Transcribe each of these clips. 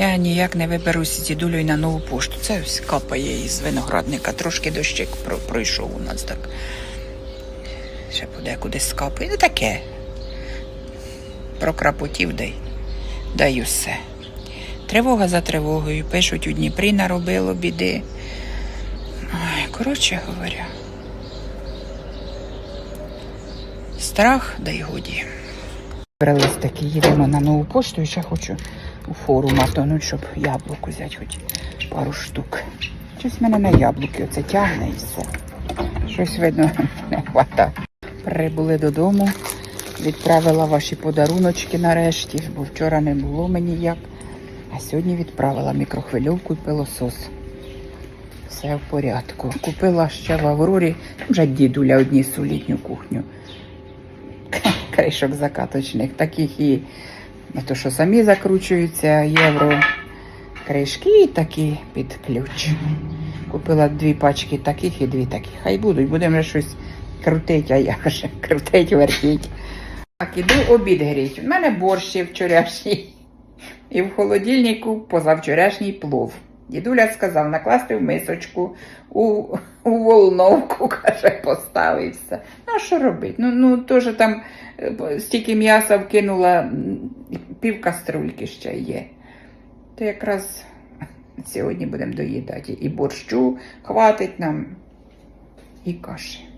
Я ніяк не виберусь з дідулею на нову пошту. Це ось капає із виноградника. Трошки дощик пройшов у нас так. Ще подекуди скапає. Ну таке. Прокрапотів дай. Дай усе. Тривога за тривогою. Пишуть у Дніпрі наробило біди. Ой, коротше говоря. Страх, да й годі. Брались таки, їдемо на нову пошту і ще хочу у фору матонуть, щоб яблук взяти хоч пару штук. Щось мене на яблуки оце тягне і все. Щось видно не хвата. Прибули додому, відправила ваші подаруночки нарешті, бо вчора не було мені як. А сьогодні відправила мікрохвильовку і пилосос. Все в порядку. Купила ще в Аврорі, вже дідуля однісу літню кухню кришок закаточних, таких і не то, що самі закручуються євро кришки, і такі під ключ. Купила дві пачки таких і дві таких. Хай будуть, будемо вже щось крутити, а як же крутить, вертіть. Так, іду обід гріть. У мене борщ ще вчорашній. І в холодильнику позавчорашній плов. Дідуля сказав накласти в мисочку, у, у волновку, каже, поставився. Ну, що робити? Ну, ну теж там е, стільки м'яса вкинула, пів каструльки ще є. То якраз сьогодні будемо доїдати. І борщу хватить нам, і каші.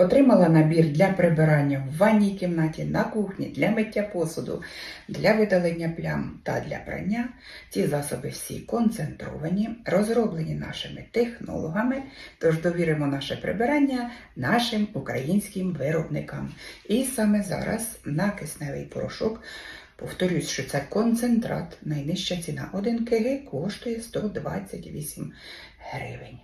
Отримала набір для прибирання в ванній кімнаті, на кухні, для миття посуду, для видалення плям та для прання. Ці засоби всі концентровані, розроблені нашими технологами, тож довіримо наше прибирання нашим українським виробникам. І саме зараз на кисневий порошок, повторюсь, що це концентрат, найнижча ціна 1 кг коштує 128 гривень.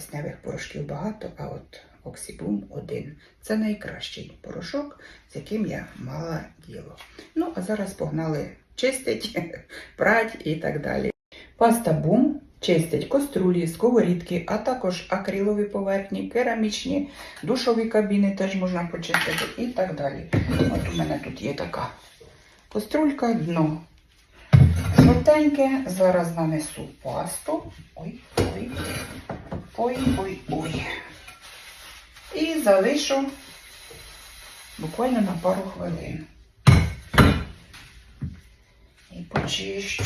Кисневих порошків багато, а от Оксібум один. Це найкращий порошок, з яким я мала діло. Ну, а зараз погнали чистить, прать і так далі. Паста бум чистить каструлі, сковорідки, а також акрилові поверхні, керамічні, душові кабіни теж можна почистити і так далі. От у мене тут є така каструлька, дно. Жовтеньке, зараз нанесу пасту. Ой, ой, ой, ой, ой. І залишу буквально на пару хвилин. І почищу.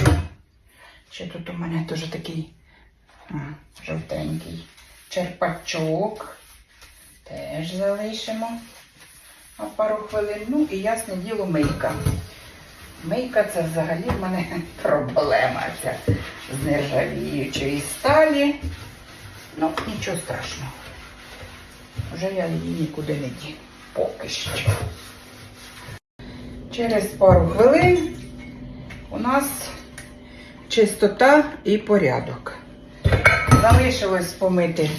Ще тут у мене теж такий а, жовтенький черпачок. Теж залишимо на пару хвилин. Ну і ясне діло мийка. Мийка це взагалі в мене проблема ця з нержавіючої сталі. Ну, нічого страшного. Вже я її нікуди не діну. Поки що. Через пару хвилин у нас чистота і порядок. Залишилось помити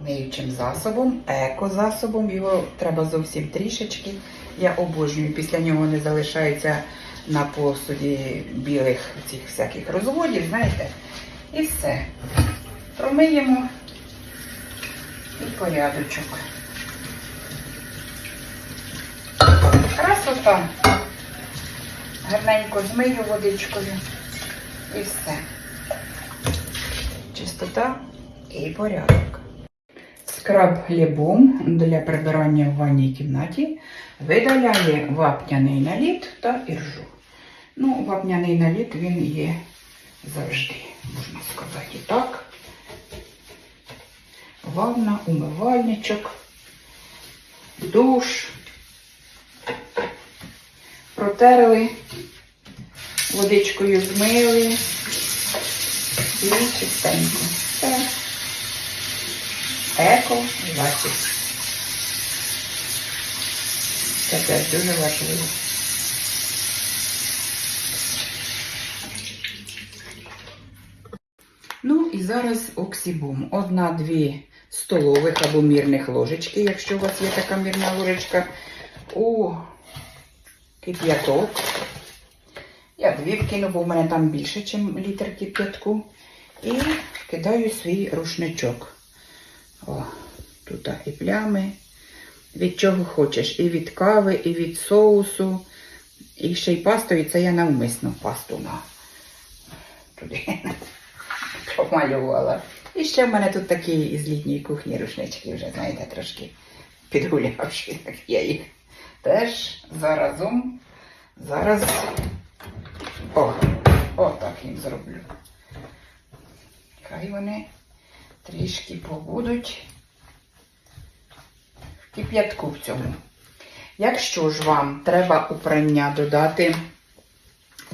миючим засобом, екозасобом. Його треба зовсім трішечки. Я обожнюю, після нього не залишається на посуді білих цих всяких розводів, знаєте. І все. Промиємо і порядочок. Красота. Гарненько змию водичкою і все. Чистота і порядок. Скраб лібум для прибирання в ванній кімнаті видаляє вапняний наліт та іржу. Ну, вапняний наліт він є завжди, можна сказати і так ванна, умивальничок, душ. Протерли, водичкою змили і чистенько. Це еко засіб. Це теж дуже важливо. Ну і зараз оксібум. Одна-дві столових або мірних ложечки, якщо у вас є така мірна ложечка, у кип'яток. Я дві вкину, бо в мене там більше, ніж літр кип'ятку. І кидаю свій рушничок. О, тут і плями. Від чого хочеш. І від кави, і від соусу. І ще й пастою, це я навмисно пасту на туди помалювала. І ще в мене тут такі із літньої кухні рушнички вже, знаєте, трошки підгулявши, так я їх теж заразом. Зараз о, о, так їм зроблю. Хай вони трішки побудуть в кип'ятку в цьому. Якщо ж вам треба у прання додати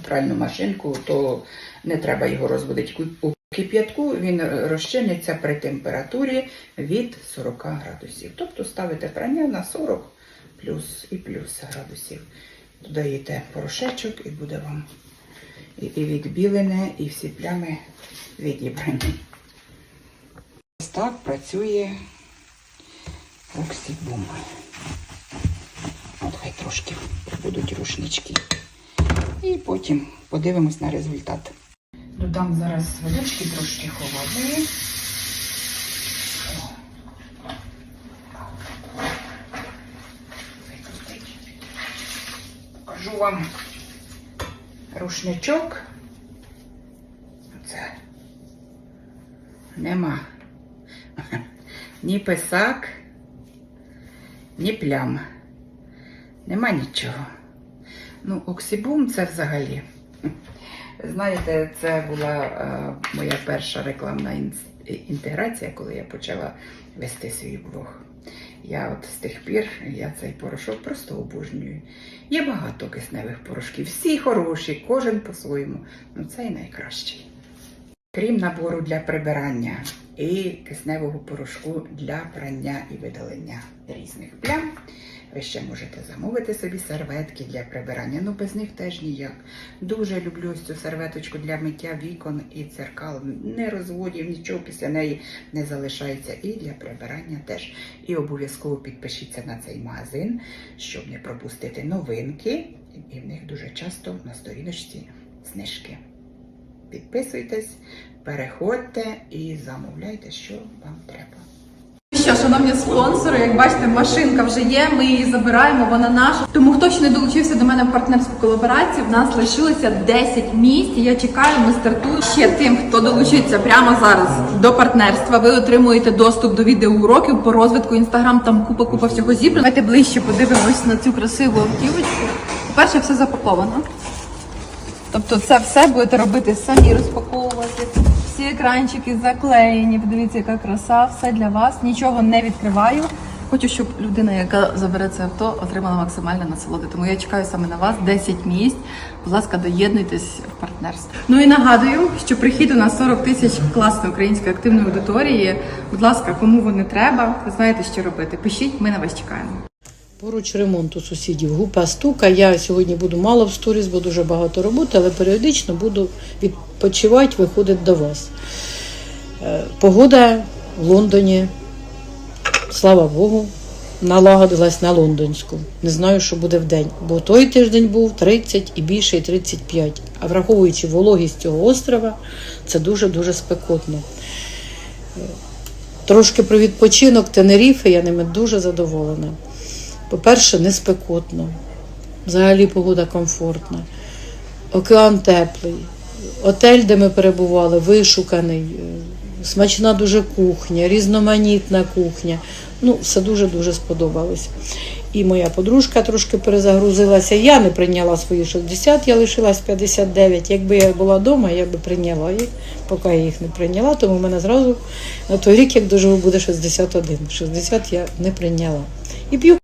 пральну машинку, то не треба його розводити кип'ятку, він розчиниться при температурі від 40 градусів. Тобто ставите прання на 40 плюс і плюс градусів. Додаєте порошечок і буде вам і, відбілене, і всі плями відібрані. Ось так працює оксібум. От хай трошки будуть рушнички. І потім подивимось на результат. Додам зараз водички трошки холодної. Покажу вам рушничок. Оце. Нема. Ні писак, ні плям. Нема нічого. Ну, оксібум це взагалі. Знаєте, це була е, моя перша рекламна інтеграція, коли я почала вести свій блог. Я от з тих пір я цей порошок просто обожнюю. Є багато кисневих порошків, всі хороші, кожен по-своєму. Ну цей найкращий. Крім набору для прибирання і кисневого порошку для прання і видалення різних плям, ви ще можете замовити собі серветки для прибирання. Ну без них теж ніяк. Дуже люблю цю серветочку для миття вікон і дзеркал. Не розводів, нічого після неї не залишається. І для прибирання теж. І обов'язково підпишіться на цей магазин, щоб не пропустити новинки. І в них дуже часто на сторіночці знижки. Підписуйтесь, переходьте і замовляйте, що вам треба. Що, шановні спонсори, як бачите, машинка вже є. Ми її забираємо, вона наша. Тому хто ще не долучився до мене в партнерську колаборацію, в нас лишилося 10 місць. Я чекаю, ми стартуємо ще тим, хто долучиться прямо зараз до партнерства. Ви отримуєте доступ до відеоуроків по розвитку інстаграм. Там купа купа всього зібрано. Давайте ближче подивимось на цю красиву автівочку. По-перше, все запаковано. Тобто це все будете робити самі розпаковувати. Екранчики заклеєні. Подивіться, яка краса, все для вас. Нічого не відкриваю. Хочу, щоб людина, яка забере це авто, отримала максимальне насолоди. Тому я чекаю саме на вас 10 місць. Будь ласка, доєднуйтесь в партнерство. Ну і нагадую, що прихід у нас 40 тисяч класної української активної аудиторії. Будь ласка, кому вони треба, ви знаєте, що робити. Пишіть, ми на вас чекаємо. Поруч ремонт у сусідів. Гупа стука. Я сьогодні буду мало в сторіс, бо дуже багато роботи, але періодично буду відпочивати, виходити до вас. Е, Погода в Лондоні, слава Богу, налагодилась на лондонську. Не знаю, що буде в день. Бо той тиждень був 30 і більше, і 35. А враховуючи вологість цього острова, це дуже-дуже спекотно. Е, Трошки про відпочинок Тенеріфи, я ними дуже задоволена. По-перше, не спекотно. Взагалі погода комфортна. Океан теплий. Отель, де ми перебували, вишуканий. е, Смачна дуже кухня, різноманітна кухня. Ну, все дуже-дуже сподобалось. І моя подружка трошки перезагрузилася. Я не прийняла свої 60, я лишилась 59. Якби я була вдома, я би прийняла їх, поки я їх не прийняла, тому мене зразу на той рік, як доживу, буде 61. 60 я не прийняла. І п'ю